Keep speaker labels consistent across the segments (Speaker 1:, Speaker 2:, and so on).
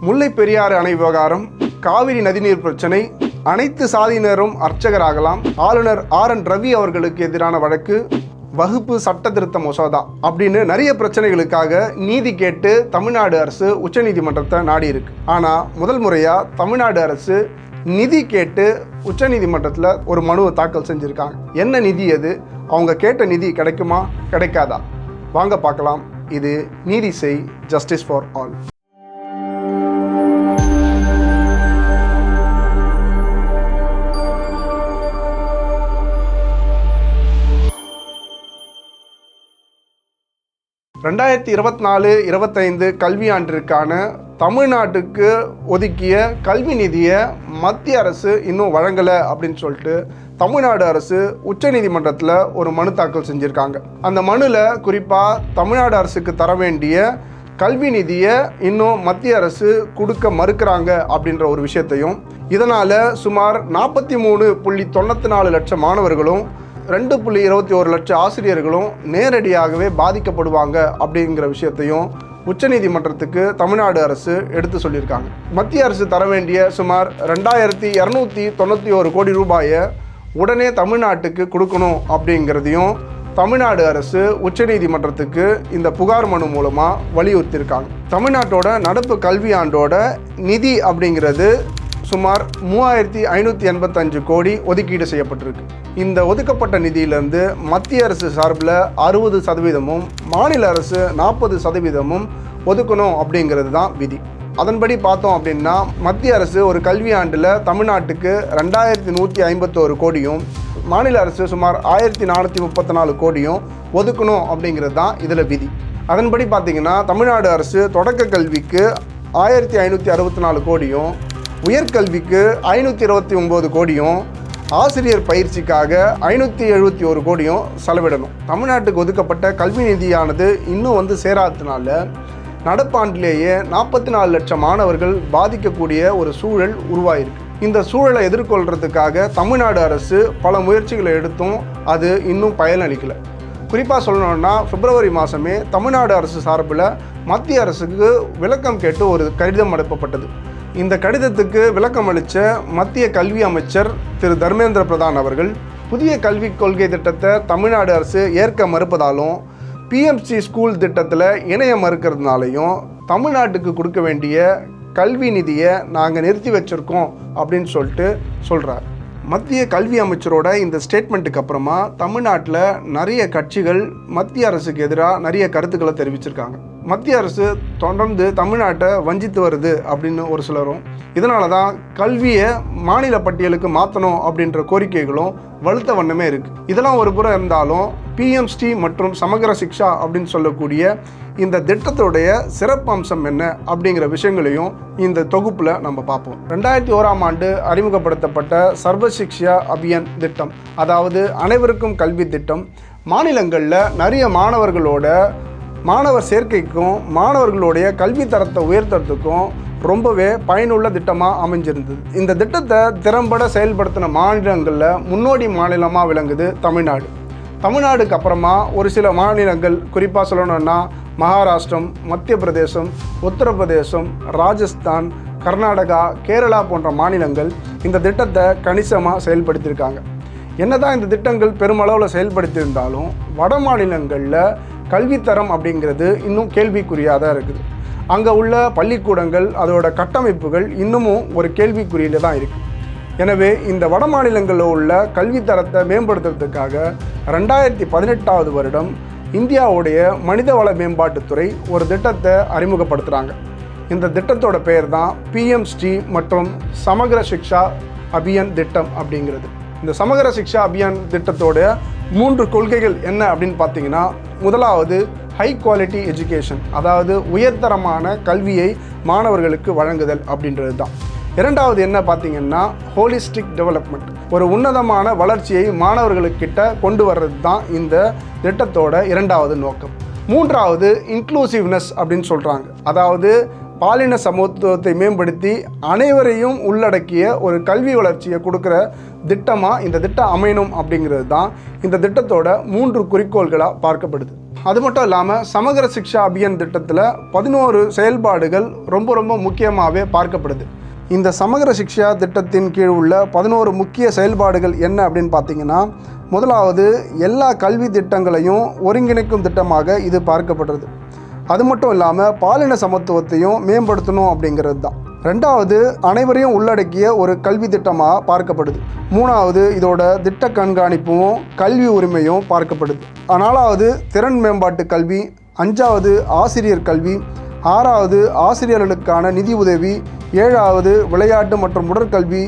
Speaker 1: முல்லை பெரியாறு அணை விவகாரம் காவிரி நதிநீர் பிரச்சனை அனைத்து சாதியினரும் அர்ச்சகராகலாம். ஆளுநர் ஆர். என். ரவி அவர்களுக்கு எதிரான வழக்கு வகுப்பு சட்ட திருத்த மசோதா அப்படின்னு நிறைய பிரச்சனைகளுக்காக நீதி கேட்டு தமிழ்நாடு அரசு உச்சநீதிமன்றத்தை நாடி இருக்கு ஆனால் முதல் முறையாக தமிழ்நாடு அரசு நிதி கேட்டு உச்சநீதிமன்றத்தில் ஒரு மனுவை தாக்கல் செஞ்சுருக்காங்க. என்ன நிதி அது? அவங்க கேட்ட நிதி கிடைக்குமா? கிடைக்காதா? வாங்க பார்க்கலாம். இது நீதி செய் ஜஸ்டிஸ் ஃபார் ஆல் ரெண்டாயிரத்தி இருபத்தி நாலு இருபத்தைந்து கல்வியாண்டிற்கான தமிழ்நாட்டுக்கு ஒதுக்கிய கல்வி நிதியை மத்திய அரசு இன்னும் வழங்கலை அப்படின்னு சொல்லிட்டு தமிழ்நாடு அரசு உச்சநீதிமன்றத்தில் ஒரு மனு தாக்கல் செஞ்சுருக்காங்க. அந்த மனுவில் குறிப்பாக தமிழ்நாடு அரசுக்கு தர வேண்டிய கல்வி நிதியை இன்னும் மத்திய அரசு கொடுக்க மறுக்கிறாங்க அப்படின்ற ஒரு விஷயத்தையும் இதனால் சுமார் நாற்பத்தி மூணு புள்ளி தொண்ணூற்றி நாலு லட்சம் மாணவர்களும் ரெண்டு புள்ளி இருபத்தி ஒரு லட்சம் ஆசிரியர்களும் நேரடியாகவே பாதிக்கப்படுவாங்க அப்படிங்கிற விஷயத்தையும் உச்சநீதிமன்றத்துக்கு தமிழ்நாடு அரசு எடுத்து சொல்லியிருக்காங்க. மத்திய அரசு தர வேண்டிய சுமார் ரெண்டாயிரத்தி இரநூத்தி தொண்ணூற்றி ஒரு கோடி ரூபாயை உடனே தமிழ்நாட்டுக்கு கொடுக்கணும் அப்படிங்கிறதையும் தமிழ்நாடு அரசு உச்சநீதிமன்றத்துக்கு இந்த புகார் மனு மூலமாக வலியுறுத்தியிருக்காங்க. தமிழ்நாட்டோட நடப்பு கல்வியாண்டோட நிதி அப்படிங்கிறது சுமார் மூவாயிரத்தி ஐநூற்றி எண்பத்தஞ்சு கோடி ஒதுக்கீடு செய்யப்பட்டிருக்கு. இந்த ஒதுக்கப்பட்ட நிதியிலிருந்து மத்திய அரசு சார்பில் அறுபது சதவீதமும் மாநில அரசு நாற்பது சதவீதமும் ஒதுக்கணும் அப்படிங்கிறது தான் விதி. அதன்படி பார்த்தோம் அப்படின்னா மத்திய அரசு ஒரு கல்வியாண்டில் தமிழ்நாட்டுக்கு ரெண்டாயிரத்தி நூற்றி ஐம்பத்தோரு கோடியும் மாநில அரசு சுமார் ஆயிரத்தி நானூற்றி முப்பத்தி நாலு கோடியும் ஒதுக்கணும் அப்படிங்கிறது தான் இதில் விதி. அதன்படி பார்த்தீங்கன்னா தமிழ்நாடு அரசு தொடக்க கல்விக்கு ஆயிரத்தி ஐநூற்றி அறுபத்தி நாலு கோடியும் உயர்கல்விக்கு ஐநூற்றி இருபத்தி ஒம்பது கோடியும் ஆசிரியர் பயிற்சிக்காக ஐநூற்றி எழுபத்தி ஒரு கோடியும் செலவிடணும். தமிழ்நாட்டுக்கு ஒதுக்கப்பட்ட கல்வி நிதியானது இன்னும் வந்து சேராததுனால நடப்பாண்டிலேயே நாற்பத்தி நாலு லட்சம் மாணவர்கள் பாதிக்கக்கூடிய ஒரு சூழல் உருவாயிருக்கு. இந்த சூழலை எதிர்கொள்கிறதுக்காக தமிழ்நாடு அரசு பல முயற்சிகளை எடுத்தும் அது இன்னும் பயனளிக்கலை. குறிப்பாக சொல்லணும்னா பிப்ரவரி மாதமே தமிழ்நாடு அரசு சார்பில் மத்திய அரசுக்கு விளக்கம் கேட்டு ஒரு கடிதம் அனுப்பப்பட்டது. இந்த கடிதத்துக்கு விளக்கம் அளித்த மத்திய கல்வி அமைச்சர் திரு தர்மேந்திர பிரதான் அவர்கள் புதிய கல்விக் கொள்கை திட்டத்தை தமிழ்நாடு அரசு ஏற்க மறுப்பதாலும் பிஎம்சி ஸ்கூல் திட்டத்தில் இணைய மறுக்கிறதுனாலையும் தமிழ்நாட்டுக்கு கொடுக்க வேண்டிய கல்வி நிதியை நாங்கள் நிறுத்தி வச்சுருக்கோம் அப்படின்னு சொல்லிட்டு சொல்கிறார் மத்திய கல்வி அமைச்சரோட இந்த ஸ்டேட்மெண்ட்டுக்கு அப்புறமா தமிழ்நாட்டில் நிறைய கட்சிகள் மத்திய அரசுக்கு எதிராக நிறைய கருத்துக்களை தெரிவிச்சிருக்காங்க. மத்திய அரசு தொடர்ந்து தமிழ்நாட்டை வஞ்சித்து வருது அப்படின்னு ஒரு சிலரும் இதனால தான் கல்வியை மாநில பட்டியலுக்கு மாற்றணும் அப்படின்ற கோரிக்கைகளும் வலுத்த வண்ணமே இருக்குது இதெல்லாம் ஒரு புறம் இருந்தாலும் பிஎம்ஸ்டி மற்றும் சமகர சிக்ஷா அப்படின்னு சொல்லக்கூடிய இந்த திட்டத்துடைய சிறப்பு அம்சம் என்ன அப்படிங்கிற விஷயங்களையும் இந்த தொகுப்பில் நம்ம பார்ப்போம். ரெண்டாயிரத்தி ஓராம் ஆண்டு அறிமுகப்படுத்தப்பட்ட சர்வசிக்ஷா அபியன் அபியான் திட்டம் அதாவது அனைவருக்கும் கல்வி திட்டம் மாநிலங்களில் நிறைய மாணவர்களோட மாணவர் சேர்க்கைக்கும் மாணவர்களுடைய கல்வி தரத்தை உயர்த்துறதுக்கும் ரொம்பவே பயனுள்ள திட்டமாக அமைஞ்சிருந்தது. இந்த திட்டத்தை திறம்பட செயல்படுத்தின மாநிலங்களில் முன்னோடி மாநிலமாக விளங்குது தமிழ்நாடு. தமிழ்நாடுக்கு அப்புறமா ஒரு சில மாநிலங்கள் குறிப்பாக சொல்லணும்னா மகாராஷ்டிரம் மத்திய பிரதேசம் உத்தரப்பிரதேசம் ராஜஸ்தான் கர்நாடகா கேரளா போன்ற மாநிலங்கள் இந்த திட்டத்தை கணிசமாக செயல்படுத்தியிருக்காங்க. என்னதான் இந்த திட்டங்கள் பெருமளவில் செயல்படுத்தியிருந்தாலும் வட மாநிலங்களில் கல்வித்தரம் அப்படிங்கிறது இன்னும் கேள்விக்குறியாக தான் இருக்குது. அங்கே உள்ள பள்ளிக்கூடங்கள் அதோட கட்டமைப்புகள் இன்னமும் ஒரு கேள்விக்குறியில் தான் இருக்குது எனவே இந்த வட மாநிலங்களில் உள்ள கல்வித்தரத்தை மேம்படுத்துறதுக்காக ரெண்டாயிரத்தி பதினெட்டாவது வருடம் இந்தியாவுடைய மனிதவள மேம்பாட்டுத்துறை ஒரு திட்டத்தை அறிமுகப்படுத்துகிறாங்க இந்த திட்டத்தோட பெயர் தான் பிஎம்ஸ்டி மற்றும் சமகர சிக்ஷா அபியன் திட்டம் அப்படிங்கிறது. இந்த சமகர சிக்ஷா அபியான் திட்டத்தோட மூன்று கொள்கைகள் என்ன அப்படின்னு பார்த்தீங்கன்னா முதலாவது ஹை குவாலிட்டி எஜுகேஷன் அதாவது உயர்தரமான கல்வியை மாணவர்களுக்கு வழங்குதல் அப்படின்றது தான். இரண்டாவது என்ன பார்த்தீங்கன்னா ஹோலிஸ்டிக் டெவலப்மெண்ட் ஒரு உன்னதமான வளர்ச்சியை மாணவர்களுக்கிட்ட கொண்டு வர்றது தான் இந்த திட்டத்தோட இரண்டாவது நோக்கம். மூன்றாவது இன்க்ளூசிவ்னஸ் அப்படின்னு சொல்கிறாங்க அதாவது பாலின சமத்துவத்தை மேம்படுத்தி அனைவரையும் உள்ளடக்கிய ஒரு கல்வி வளர்ச்சியை கொடுக்குற திட்டமாக இந்த திட்டம் அமையணும் அப்படிங்கிறது தான் இந்த திட்டத்தோட மூன்று குறிக்கோள்களாக பார்க்கப்படுது. அது மட்டும் இல்லாமல் சமகர சிக்ஷா அபியான் திட்டத்தில் பதினோரு செயல்பாடுகள் ரொம்ப ரொம்ப முக்கியமாகவே பார்க்கப்படுது. இந்த சமகர சிக்ஷா திட்டத்தின் கீழ் உள்ள பதினோரு முக்கிய செயல்பாடுகள் என்ன அப்படின்னு பார்த்தீங்கன்னா முதலாவது எல்லா கல்வி திட்டங்களையும் ஒருங்கிணைக்கும் திட்டமாக இது பார்க்கப்படுறது. அது மட்டும் இல்லாமல் பாலின சமத்துவத்தையும் மேம்படுத்தணும் அப்படிங்கிறது தான். ரெண்டாவது அனைவரையும் உள்ளடக்கிய ஒரு கல்வி திட்டமாக பார்க்கப்படுது. மூணாவது இதோட திட்ட கண்காணிப்பும் கல்வி உரிமையும் பார்க்கப்படுது. நாலாவது திறன் மேம்பாட்டு கல்வி. அஞ்சாவது ஆசிரியர் கல்வி. ஆறாவது ஆசிரியர்களுக்கான நிதி உதவி. ஏழாவது விளையாட்டு மற்றும் உடற்கல்வி.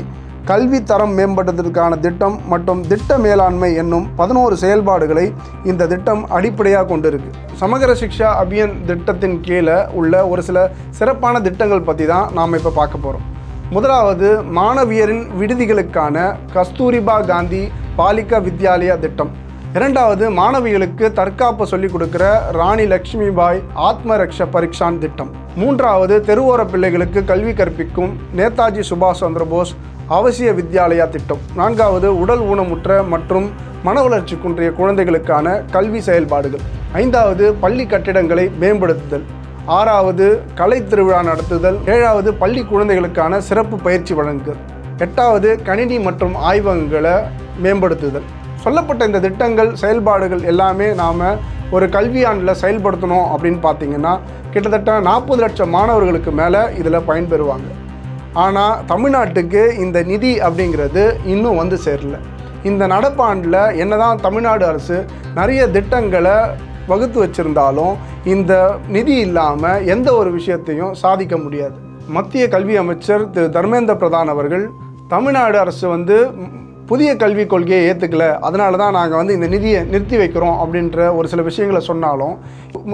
Speaker 1: கல்வி தரம் மேம்படுத்துவதற்கான திட்டம் மற்றும் திட்ட மேலாண்மை என்னும் பதினோரு செயல்பாடுகளை இந்த திட்டம் அடிப்படையாக கொண்டிருக்கு. சமகர சிக்ஷா அபியன் திட்டத்தின் கீழே உள்ள ஒரு சில சிறப்பான திட்டங்கள் பற்றி தான் நாம் இப்போ பார்க்க போகிறோம் முதலாவது மாணவியரின் விடுதிகளுக்கான கஸ்தூரிபா காந்தி பாலிகா வித்யாலயா திட்டம். இரண்டாவது மாணவிகளுக்கு தற்காப்பு சொல்லிக் கொடுக்கிற ராணி லக்ஷ்மிபாய் ஆத்மரக்ஷ பரீட்சான் திட்டம். மூன்றாவது தெருவோர பிள்ளைகளுக்கு கல்வி கற்பிக்கும் நேதாஜி சுபாஷ் சந்திரபோஸ் அவசிய வித்யாலயா திட்டம். நான்காவது உடல் ஊனமுற்ற மற்றும் மன வளர்ச்சி குன்றிய குழந்தைகளுக்கான கல்வி செயல்பாடுகள். ஐந்தாவது பள்ளி கட்டிடங்களை மேம்படுத்துதல். ஆறாவது கலை திருவிழா நடத்துதல். ஏழாவது பள்ளி குழந்தைகளுக்கான சிறப்பு பயிற்சி வழங்குதல். எட்டாவது கணினி மற்றும் ஆய்வகங்களை மேம்படுத்துதல். சொல்லப்பட்ட இந்த திட்டங்கள் செயல்பாடுகள் எல்லாமே நாம் ஒரு கல்வியாண்டில் செயல்படுத்தணும் அப்படின்னு பார்த்தீங்கன்னா கிட்டத்தட்ட நாற்பது லட்சம் மாணவர்களுக்கு மேலே இதில் பயன்பெறுவாங்க. ஆனால் தமிழ்நாட்டுக்கு இந்த நிதி அப்படிங்கிறது இன்னும் வந்து சேரல. இந்த நடப்பாண்டில் என்னதான் தமிழ்நாடு அரசு நிறைய திட்டங்களை வகுத்து வச்சிருந்தாலும் இந்த நிதி இல்லாமல் எந்த ஒரு விஷயத்தையும் சாதிக்க முடியாது. மத்திய கல்வி அமைச்சர் திரு தர்மேந்திர பிரதான் அவர்கள் தமிழ்நாடு அரசு வந்து புதிய கல்விக் கொள்கையை ஏற்றுக்கல அதனால தான் நாங்கள் வந்து இந்த நிதியை நிறுத்தி வைக்கிறோம் அப்படின்ற ஒரு சில விஷயங்களை சொன்னாலும்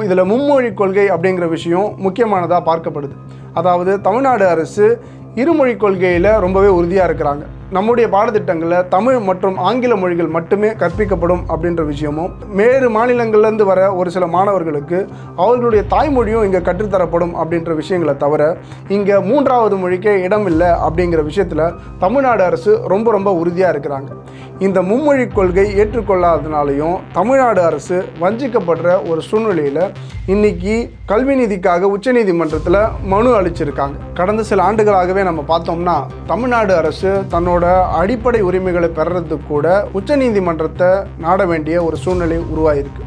Speaker 1: இதில் மும்மொழி கொள்கை அப்படிங்கிற விஷயம் முக்கியமானதாக பார்க்கப்படுது. அதாவது தமிழ்நாடு அரசு இருமொழி கொள்கையில் ரொம்பவே உறுதியாக இருக்கிறாங்க. நம்முடைய பாடத்திட்டங்களில் தமிழ் மற்றும் ஆங்கில மொழிகள் மட்டுமே கற்பிக்கப்படும் அப்படின்ற விஷயமும் வேறு மாநிலங்கள்லேருந்து வர ஒரு சில மாணவர்களுக்கு அவர்களுடைய தாய்மொழியும் இங்கே கற்றுத்தரப்படும் அப்படின்ற விஷயங்களை தவிர இங்கே மூன்றாவது மொழிக்கே இடம் இல்லை அப்படிங்கிற விஷயத்தில் தமிழ்நாடு அரசு ரொம்ப ரொம்ப உறுதியாக இருக்கிறாங்க. இந்த மும்மொழி கொள்கை ஏற்றுக்கொள்ளாதனாலையும் தமிழ்நாடு அரசு வஞ்சிக்கப்படுற ஒரு சூழ்நிலையில் இன்றைக்கி கல்வி நீதிக்காக உச்சநீதிமன்றத்தில் மனு அளிச்சிருக்காங்க. கடந்த சில ஆண்டுகளாகவே நம்ம பார்த்தோம்னா தமிழ்நாடு அரசு தன்னோட அடிப்படை உரிமைகளை பெறறதுக்கு கூட உச்சநீதிமன்றத்தை நாட வேண்டிய ஒரு சூழ்நிலை உருவாயிருக்கு.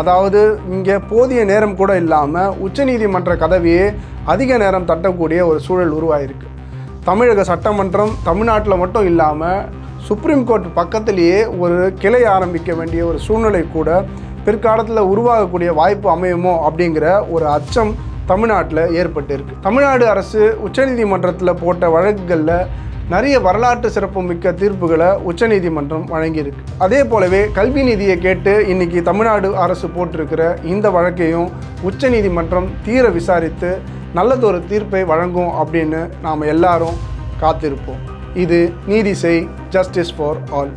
Speaker 1: அதாவது இங்கே போதிய நேரம் கூட இல்லாமல் உச்சநீதிமன்ற கதவையே அதிக நேரம் தட்டக்கூடிய ஒரு சூழல் உருவாயிருக்கு. தமிழக சட்டமன்றம் தமிழ்நாட்டில் மட்டும் இல்லாமல் சுப்ரீம் கோர்ட் பக்கத்திலேயே ஒரு கிளை ஆரம்பிக்க வேண்டிய ஒரு சூழ்நிலை கூட பிற்காலத்தில் உருவாகக்கூடிய வாய்ப்பு அமையுமோ அப்படிங்கிற ஒரு அச்சம் தமிழ்நாட்டில் ஏற்பட்டிருக்கு. தமிழ்நாடு அரசு உச்சநீதிமன்றத்தில் போட்ட வழக்குகளில் நிறைய வரலாற்று சிறப்புமிக்க தீர்ப்புகளை உச்சநீதிமன்றம் வழங்கியிருக்கு. அதே போலவே கல்வி நிதியை கேட்டு இன்னைக்கு தமிழ்நாடு அரசு போட்டிருக்கிற இந்த வழக்கையும் உச்சநீதிமன்றம் தீர விசாரித்து நல்லதொரு தீர்ப்பை வழங்கும் அப்படின்னு நாம் எல்லாரும் காத்திருப்போம். இது நீதி செய் ஜஸ்டிஸ் ஃபார் ஆல்